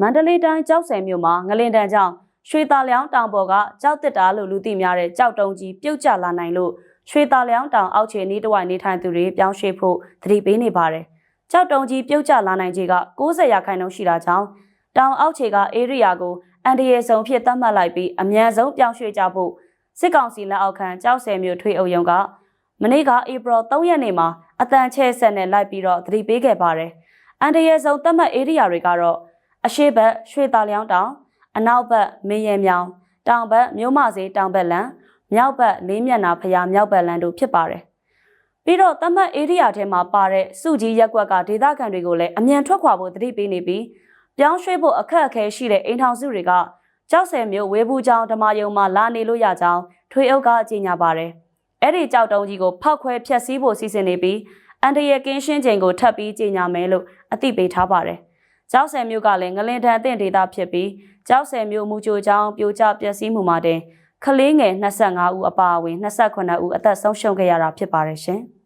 မန္တလေးတိုင်းကြောက်ဆယ်မြို့မှာငလင်တန်ကြောင့်ရွှေတာလျောင်းတောင်ပေါ်ကကြောက်တစ်တာလို့လူသိများတဲ့ကြောက်တုံးကြီးပြုတ်ကျလာနိုင်လို့ရွှေတာလျောင်းတောင်အောက်ခြေနီးတစ်ဝိုက်နေထိုင်သူတွေပြောင်းရွှေ့ဖို့သတိပေးနေပါတယ်။ကြောက်တုံးကြီးပြုတ်ကျလာနိုင်ခြေက60ရာခိုင်နှုန်းရှိတာကြောင့်တောင်အောက်ခြေကဧရိယာကိုအန်ဒီယေဆောင်ဖြစ်သတ်မှတ်လိုက်ပြီးအမြန်ဆုံးပြောင်းရွှေ့ကြဖို့စစ်ကောင်စီလက်အောက်ခံကြောက်ဆယ်မြို့ထွေအုပ်ရုံးကမနေ့ကဧပြီ3ရက်နေ့မှာအတန်ချဲဆက်နဲ့လိုက်ပြီးတော့သတိပေးခဲ့ပါတယ်။အန်ဒီယေဆောင်သတ်မှတ်ဧရိယာတွေကတော့ အရှိဘက်ရွှေတာလျောင်းတောင်အနောက်ဘက်မင်းရဲမြောင်တောင်ဘက်မြို့မစေးတောင်ဘက်လန်မြောက်ဘက်လေးမျက်နှာဖျားမြောက်ဘက်လန်တို့ဖြစ်ပါတယ်။ပြီးတော့တမတ်ဧရိယာထဲမှာပါတဲ့စုကြီးရက်ကွက်ကဒေသခံတွေကိုလည်းအမြန်ထွက်ခွာဖို့တတိပေးနေပြီးပြောင်းရွှေ့ဖို့အခက်အခဲရှိတဲ့အိမ်ထောင်စုတွေကကြောက်ဆယ်မျိုးဝေဘူးကျောင်းဓမ္မယုံမှာလာနေလို့ရကြောင်းထွေအုပ်ကကြေညာပါတယ်။အဲ့ဒီကြောက်တုံးကြီးကိုဖောက်ခွဲဖျက်ဆီးဖို့စီစဉ်နေပြီးအန်တရကင်းရှင်းချိန်ကိုထပ်ပြီးကြေညာမယ်လို့အသိပေးထားပါတယ်။ ကျောက်ဆယ်မြို့ကလည်းငလင်ထန်အသင့်ဒေသဖြစ်ပြီးကျောက်ဆယ်မြို့မူကြိုချောင်းပြိုကျပျက်စီးမှုမှာတင်ခလေးငယ်25ဦးအပါအဝင်28ဦးအသက်ဆုံးရှုံးခဲ့ရတာဖြစ်ပါတယ်ရှင်။